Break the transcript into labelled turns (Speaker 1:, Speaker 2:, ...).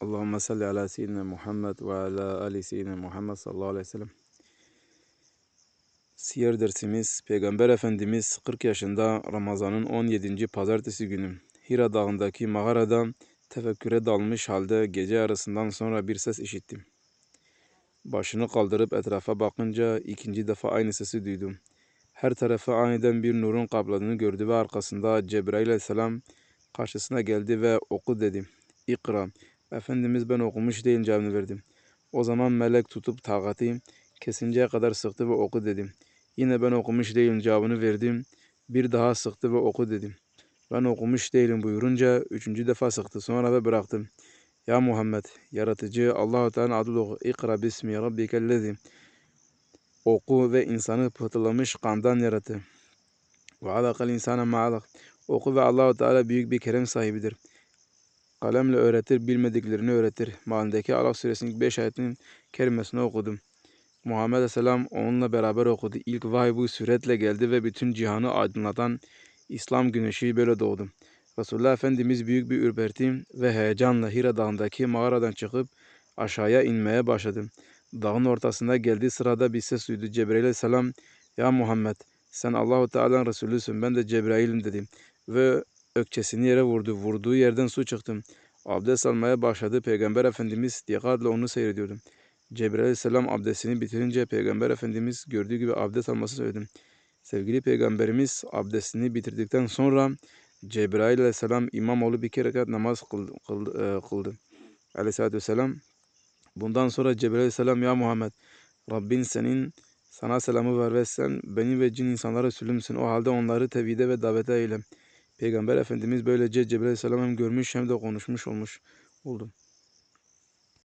Speaker 1: Allahümme salli ala seyyidina Muhammed ve ala ali seyyidina Muhammed sallallahu aleyhi ve sellem. Siyer dersimiz Peygamber Efendimiz 40 yaşında Ramazan'ın 17. pazartesi günü Hira dağındaki mağaradan tefekküre dalmış halde gece yarısından sonra bir ses işittim. Başını kaldırıp etrafa bakınca ikinci defa aynı sesi duydum. Her tarafı aniden bir nurun kapladığını gördü ve arkasında Cebrail aleyhisselam karşısına geldi ve oku dedi. İkra. Efendimiz ben okumuş değil cevabını verdim. O zaman melek tutup takati kesinceye kadar sıktı ve oku dedim. Yine ben okumuş değilim cevabını verdim. Bir daha sıktı ve oku dedim. Ben okumuş değilim buyurunca üçüncü defa sıktı sonra ve bıraktım. Ya Muhammed, yaratıcı Allah-u Teala adıyla oku. İkra bismi rabbikellezi. Oku ve insanı pıhtılamış kandan yarattı. Ve alakal insana ma'alak. Oku ve Allah-u Teala büyük bir kerem sahibidir. Kalemle öğretir, bilmediklerini öğretir. Malindeki Allah suresinin 5 ayetinin kerimesini okudum. Muhammed Aleyhisselam onunla beraber okudu. İlk vahiy bu suretle geldi ve bütün cihanı aydınlatan İslam güneşi böyle doğdu. Resulullah Efendimiz büyük bir ürperti ve heyecanla Hira Dağı'ndaki mağaradan çıkıp aşağıya inmeye başladı. Dağın ortasında geldiği sırada bir ses duydu. Cebrail Aleyhisselam, Ya Muhammed, sen Allahu Teala'nın Resulüsün, ben de Cebrail'im dedi. Ve ökçesini yere vurdu. Vurduğu yerden su çıktı. Abdest almaya başladı. Peygamber Efendimiz dikkatle onu seyrediyordu. Cebrail Aleyhisselam abdestini bitirince Peygamber Efendimiz gördüğü gibi abdest alması söyledi. Sevgili Peygamberimiz abdestini bitirdikten sonra Cebrail Aleyhisselam İmamoğlu bir rekat namaz kıldı. kıldı, e, kıldı. Aleyhisselatü Vesselam Bundan sonra Cebrail Aleyhisselam ya Muhammed Rabbin senin sana selamı ver ve sen benim ve cin insanlara Resulümsün. O halde onları tevhide ve davete eyle. Peygamber Efendimiz böylece Cebrail Aleyhisselam hem görmüş hem de konuşmuş olmuş oldu.